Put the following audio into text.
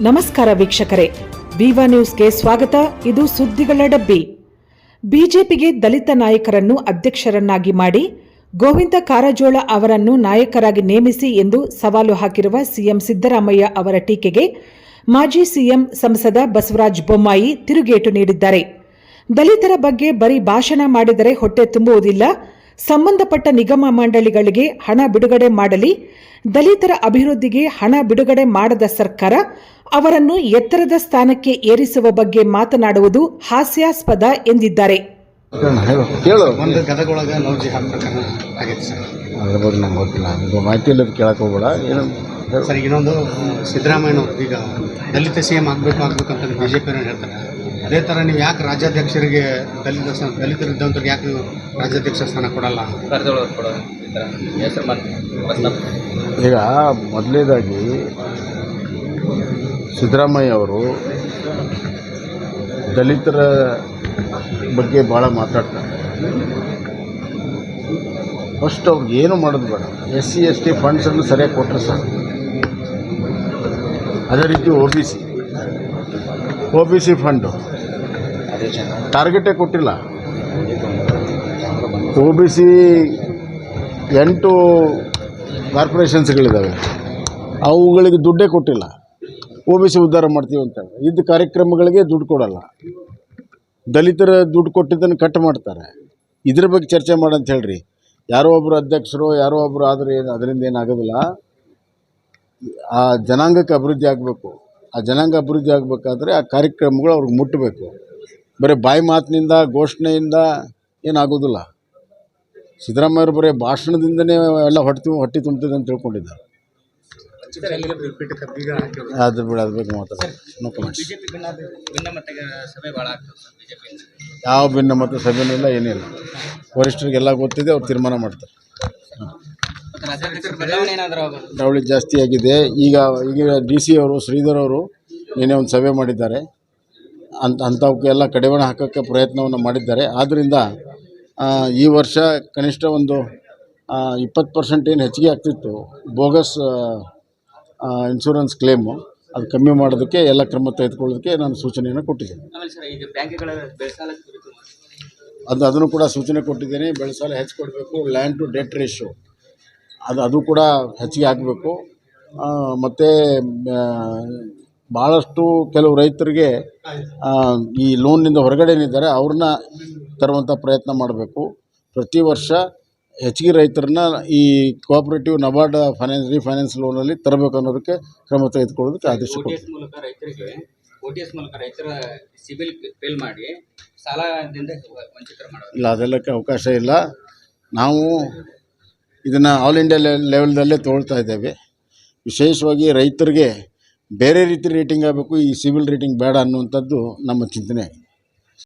ನಮಸ್ಕಾರ ವೀಕ್ಷಕರೇ. ವಿವಾ ನ್ಯೂಸ್ಗೆ ಸ್ವಾಗತ. ಇದು ಸುದ್ದಿಗಳ ಡಬ್ಬಿ. ಬಿಜೆಪಿಗೆ ದಲಿತ ನಾಯಕರನ್ನು ಅಧ್ಯಕ್ಷರನ್ನಾಗಿ ಮಾಡಿ ಗೋವಿಂದ ಕಾರಜೋಳ ಅವರನ್ನು ನಾಯಕರಾಗಿ ನೇಮಿಸಿ ಎಂದು ಸವಾಲು ಹಾಕಿರುವ ಸಿಎಂ ಸಿದ್ದರಾಮಯ್ಯ ಅವರ ಟೀಕೆಗೆ ಮಾಜಿ ಸಿಎಂ ಸಂಸದ ಬಸವರಾಜ ಬೊಮ್ಮಾಯಿ ತಿರುಗೇಟು ನೀಡಿದ್ದಾರೆ. ದಲಿತರ ಬಗ್ಗೆ ಬರೀ ಭಾಷಣ ಮಾಡಿದರೆ ಹೊಟ್ಟೆ ತುಂಬುವುದಿಲ್ಲ. ಸಂಬಂಧಪಟ್ಟ ನಿಗಮ ಮಂಡಳಿಗಳಿಗೆ ಹಣ ಬಿಡುಗಡೆ ಮಾಡಲಿ ದಲಿತರ ಅಭಿವೃದ್ಧಿಗೆ ಹಣ ಬಿಡುಗಡೆ ಮಾಡದ ಸರ್ಕಾರ ಅವರನ್ನು ಎತ್ತರದ ಸ್ಥಾನಕ್ಕೆ ಏರಿಸುವ ಬಗ್ಗೆ ಮಾತನಾಡುವುದು ಹಾಸ್ಯಾಸ್ಪದ ಎಂದಿದ್ದಾರೆ. ಒಂದು ಗದಗೊಳಗ ಲವ್ ಜಿಹಾದ್ ಪ್ರಕರಣ ಆಗೈತೆ ಸರ್. ಅದ್ರ ಬಗ್ಗೆ ನಂಗೆ ಗೊತ್ತಿಲ್ಲ. ಇದು ಮಾಹಿತಿ ಇಲ್ಲದ ಕೇಳಕ್ಕೆ ಹೋಗ್ಬೇಡ. ಏನು ಸರ್ ಇನ್ನೊಂದು ಸಿದ್ದರಾಮಯ್ಯನವರು ಈಗ ದಲಿತ ಸಿ ಎಂ ಆಗಬೇಕು ಆಗಬೇಕು ಅಂತ ಬಿ ಜೆ ಪಿಯವರು ಹೇಳ್ತಾರೆ. ಅದೇ ಥರ ನೀವು ಯಾಕೆ ರಾಜ್ಯಾಧ್ಯಕ್ಷರಿಗೆ ದಲಿತ ಸ್ಥಾನ ದಲಿತರು ಇದ್ದಂಥವ್ರಿಗೆ ಯಾಕೆ ನೀವು ರಾಜ್ಯಾಧ್ಯಕ್ಷ ಸ್ಥಾನ ಕೊಡಲ್ಲ? ಕರೆದೊಳಗೆ ಕೊಡೋದು ಈ ಥರ ಹೆಸರು ಮಾತು ಪ್ರಸ್ತಾಪ. ಈಗ ಮೊದಲನೇದಾಗಿ ಸಿದ್ದರಾಮಯ್ಯ ಅವರು ದಲಿತರ ಬಗ್ಗೆ ಭಾಳ ಮಾತಾಡ್ತಾರೆ. ಫಸ್ಟ್ ಅವ್ರಿಗೆ ಏನು ಮಾಡೋದು ಬೇಡ. ಎಸ್ ಸಿ ಎಸ್ ಟಿ ಫಂಡ್ಸನ್ನು ಸರಿಯಾಗಿ ಕೊಟ್ಟರೆ ಸರ್ ಅದೇ ರೀತಿ O B C O B C fund ಟಾರ್ಗೆಟೇ ಕೊಟ್ಟಿಲ್ಲ. ಒ ಬಿ ಸಿ ಎಂಟು ಕಾರ್ಪೊರೇಷನ್ಸ್ಗಳಿದ್ದಾವೆ ಅವುಗಳಿಗೆ ದುಡ್ಡೇ ಕೊಟ್ಟಿಲ್ಲ. ಒ ಬಿ ಸಿ ಉದ್ಧಾರ ಮಾಡ್ತೀವಿ ಅಂತ ಇದ್ದ ಕಾರ್ಯಕ್ರಮಗಳಿಗೆ ದುಡ್ಡು ಕೊಡಲ್ಲ. ದಲಿತರ ದುಡ್ಡು ಕೊಟ್ಟಿದ್ದನ್ನು ಕಟ್ ಮಾಡ್ತಾರೆ. ಇದ್ರ ಬಗ್ಗೆ ಚರ್ಚೆ ಮಾಡಂತ ಹೇಳ್ರಿ. ಯಾರೋ ಒಬ್ಬರು ಅಧ್ಯಕ್ಷರು ಯಾರೋ ಒಬ್ಬರು ಆದರೆ ಏನು ಅದರಿಂದ ಏನಾಗೋದಿಲ್ಲ. ಆ ಜನಾಂಗಕ್ಕೆ ಅಭಿವೃದ್ಧಿ ಆಗಬೇಕು. ಆ ಜನಾಂಗ ಅಭಿವೃದ್ಧಿ ಆಗಬೇಕಾದ್ರೆ ಆ ಕಾರ್ಯಕ್ರಮಗಳು ಅವ್ರಿಗೆ ಮುಟ್ಟಬೇಕು. ಬರೀ ಬಾಯಿ ಮಾತಿನಿಂದ, ಘೋಷಣೆಯಿಂದ ಏನಾಗೋದಿಲ್ಲ. ಸಿದ್ದರಾಮಯ್ಯವ್ರು ಬರೀ ಭಾಷಣದಿಂದನೇ ಎಲ್ಲ ಹೊಟ್ಟೆ ಹೊಟ್ಟೆ ತುಂಬ್ತಿದೆ ಅಂತ ತಿಳ್ಕೊಂಡಿದ್ದಾರೆ. ಅದು ಬಿಡ ಅದ್ರ ಬಗ್ಗೆ ಮಾತಾಡೋದು ನೋ ಕಮೆಂಟ್ಸ್ ಇಲ್ಲ ಯಾವ ಮತ್ತು ಸಭೆನಿಲ್ಲ ಏನಿಲ್ಲ ವರಿಷ್ಠರಿಗೆಲ್ಲ ಗೊತ್ತಿದೆ, ಅವ್ರು ತೀರ್ಮಾನ ಮಾಡ್ತಾರೆ. ದಾವಳಿ ಜಾಸ್ತಿ ಆಗಿದೆ. ಈಗ ಈಗ ಡಿ ಸಿ ಅವರು, ಶ್ರೀಧರ್ ಅವರು ನಿನ್ನೆ ಒಂದು ಸಭೆ ಮಾಡಿದ್ದಾರೆ. ಅಂತ ಅಂಥವಕ್ಕೆಲ್ಲ ಕಡಿವಾಣ ಹಾಕೋಕ್ಕೆ ಪ್ರಯತ್ನವನ್ನು ಮಾಡಿದ್ದಾರೆ. ಆದ್ದರಿಂದ ಈ ವರ್ಷ ಕನಿಷ್ಠ ಒಂದು ಇಪ್ಪತ್ತು ಪರ್ಸೆಂಟ್ ಏನು ಹೆಚ್ಚಿಗೆ ಆಗ್ತಿತ್ತು. ಬೋಗಸ್ ಇನ್ಶೂರೆನ್ಸ್ ಕ್ಲೇಮು ಅದು ಕಮ್ಮಿ ಮಾಡೋದಕ್ಕೆ ಎಲ್ಲ ಕ್ರಮ ತೆಗೆದುಕೊಳ್ಳೋದಕ್ಕೆ ನಾನು ಸೂಚನೆಯನ್ನು ಕೊಟ್ಟಿದ್ದೀನಿ. ಅದು ಅದನ್ನು ಕೂಡ ಸೂಚನೆ ಕೊಟ್ಟಿದ್ದೀನಿ. ಬೆಳೆಸಾಲ ಹೆಚ್ಚು ಕೊಡಬೇಕು. ಲ್ಯಾಂಡ್ ಟು ಡೆಟ್ ರೇಷಿಯೋ ಅದು ಅದು ಕೂಡ ಹೆಚ್ಚಿಗೆ ಆಗಬೇಕು. ಮತ್ತು ಭಾಳಷ್ಟು ಕೆಲವು ರೈತರಿಗೆ ಈ ಲೋನ್ನಿಂದ ಹೊರಗಡೆ ಏನಿದ್ದಾರೆ ಅವ್ರನ್ನ ತರುವಂಥ ಪ್ರಯತ್ನ ಮಾಡಬೇಕು. ಪ್ರತಿ ವರ್ಷ ಹೆಚ್ಚಿಗೆ ರೈತರನ್ನ ಈ ಕೋಆಪರೇಟಿವ್ ನಬಾರ್ಡ್ ಫೈನಾನ್ಸ್ ರೀಫೈನಾನ್ಸ್ ಲೋನಲ್ಲಿ ತರಬೇಕು ಅನ್ನೋದಕ್ಕೆ ಕ್ರಮ ತೆಗೆದುಕೊಳ್ಳೋದಕ್ಕೆ ಆದೇಶ ಮಾಡಿ ಇಲ್ಲ ಅದೆಲ್ಲಕ್ಕೆ ಅವಕಾಶ ಇಲ್ಲ. ನಾವು ಇದನ್ನು ಆಲ್ ಇಂಡಿಯಾ ಲೆವೆಲ್ದಲ್ಲೇ ತೊಗೊಳ್ತಾ ಇದ್ದೇವೆ. ವಿಶೇಷವಾಗಿ ರೈತರಿಗೆ ಬೇರೆ ರೀತಿ ರೇಟಿಂಗ್ ಆಗಬೇಕು ಈ ಸಿವಿಲ್ ರೇಟಿಂಗ್ ಬೇಡ ಅನ್ನುವಂಥದ್ದು ನಮ್ಮ ಚಿಂತನೆ.